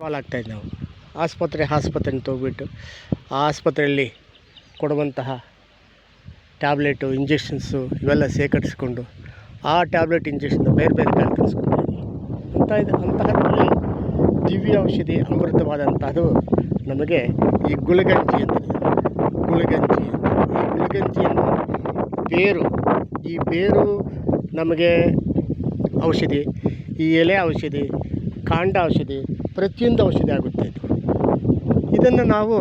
ಕಾಲ್ ಆಗ್ತಾಯಿದ್ದು ನಾವು. ಆಸ್ಪತ್ರೆ ಆಸ್ಪತ್ರೆ ಅಂತ ಹೋಗ್ಬಿಟ್ಟು ಆ ಆಸ್ಪತ್ರೆಯಲ್ಲಿ ಕೊಡುವಂತಹ ಟ್ಯಾಬ್ಲೆಟು, ಇಂಜೆಕ್ಷನ್ಸು ಇವೆಲ್ಲ ಶೇಖರಿಸ್ಕೊಂಡು ಆ ಟ್ಯಾಬ್ಲೆಟ್ ಇಂಜೆಕ್ಷನ್ ಬೇರೆ ಬೇರೆ ಕಾಯಿಲೆ ತರಿಸ್ಕೊಂಡು ಅಂತ ಇದು ಅಂತಹದ್ರಲ್ಲಿ ದಿವ್ಯ ಔಷಧಿ ಅಮೃತವಾದಂಥದ್ದು ನಮಗೆ ಈ ಗುಳಗಂಜಿ ಅಂತ ಗುಳಗಂಜಿ ಈ ಗುಳಗಂಜಿಯನ್ನು ಬೇರು, ಈ ಬೇರು ನಮಗೆ ಔಷಧಿ, ಈ ಎಲೆ ಔಷಧಿ, ಕಾಂಡ ಔಷಧಿ ಪ್ರತಿಯೊಂದು ಔಷಧಿ ಆಗುತ್ತೆ ಇದು. ಇದನ್ನು ನಾವು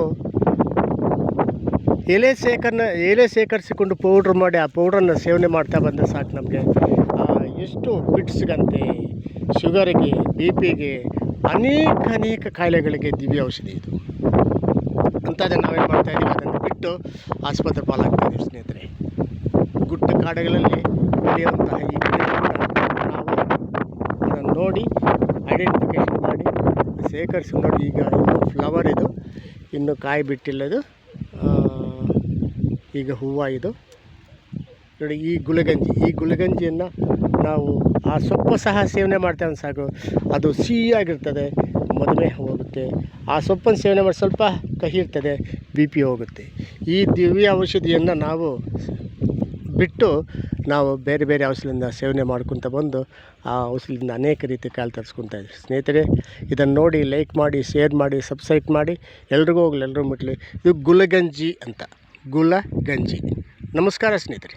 ಎಲೆ ಸೇಕರಣ ಎಲೆ ಶೇಖರಿಸಿಕೊಂಡು ಪೌಡ್ರ್ ಮಾಡಿ ಆ ಪೌಡ್ರನ್ನು ಸೇವನೆ ಮಾಡ್ತಾ ಬಂದರೆ ಸಾಕು ನಮಗೆ. ಎಷ್ಟು ಬಿಟ್ಸ್ಗಂತೆ, ಶುಗರಿಗೆ, ಬಿ ಪಿಗೆ ಅನೇಕ ಅನೇಕ ಕಾಯಿಲೆಗಳಿಗೆ ದಿವ್ಯ ಔಷಧಿ ಇದು. ಅಂಥದ್ದನ್ನು ನಾವೇನು ಮಾಡ್ತಾಯಿದ್ದೀವಿ ಅದನ್ನು ಬಿಟ್ಟು ಆಸ್ಪತ್ರೆ ಪಾಲಾಗ್ತಾಯಿದ್ದೀವಿ ಸ್ನೇಹಿತರೆ. ಗುಡ್ಡ ಕಾಡುಗಳಲ್ಲಿ ಬೆಳೆಯುವಂತಹ ಈ ಗಿಡಗಳನ್ನು ನಾವು ಅದನ್ನು ನೋಡಿ ಐಡೆಂಟಿಫಿಕೇಷನ್ ಮಾಡಿ ಸೇಕರಿಸಿ ನೋಡಿ ಈಗ ಫ್ಲವರ್ ಇದು, ಇನ್ನು ಕಾಯಿ ಬಿಟ್ಟಿಲ್ಲ ಇದು. ಈಗ ಹೂವು ಇದು. ನೋಡಿ, ಈ ಗುಲಗಂಜಿ, ಈ ಗುಲಗಂಜಿಯನ್ನು ನಾವು ಆ ಸೊಪ್ಪು ಸಹ ಸೇವನೆ ಮಾಡ್ತೇವೆ ಸಾಕು. ಅದು ಸಿಹಿಯಾಗಿರ್ತದೆ ಮಧುಮೇಹ ಹೋಗುತ್ತೆ. ಆ ಸೊಪ್ಪನ್ನು ಸೇವನೆ ಮಾಡಿ ಸ್ವಲ್ಪ ಕಹಿ ಇರ್ತದೆ, ಬಿ ಪಿ ಹೋಗುತ್ತೆ. ಈ ದಿವ್ಯ ಔಷಧಿಯನ್ನು ನಾವು ಬಿಟ್ಟು ನಾವು ಬೇರೆ ಬೇರೆ ಔಷಧಿಯಿಂದ ಸೇವನೆ ಮಾಡ್ಕೊತ ಬಂದು ಆ ಔಷಧಿಯಿಂದ ಅನೇಕ ರೀತಿ ಕಾಲು ತರಿಸ್ಕೊತಾ ಇದ್ದೀವಿ ಸ್ನೇಹಿತರೆ, ಇದನ್ನು ನೋಡಿ ಲೈಕ್ ಮಾಡಿ ಶೇರ್ ಮಾಡಿ ಸಬ್ಸ್ಕ್ರೈಬ್ ಮಾಡಿ, ಎಲ್ರಿಗೂ ಹೋಗ್ಲಿ ಎಲ್ಲರೂ ಮುಟ್ಲಿ. ಇದು ಗುಲಗಂಜಿ ಅಂತ. ಗುಲಗಂಜಿ. ನಮಸ್ಕಾರ ಸ್ನೇಹಿತರೆ.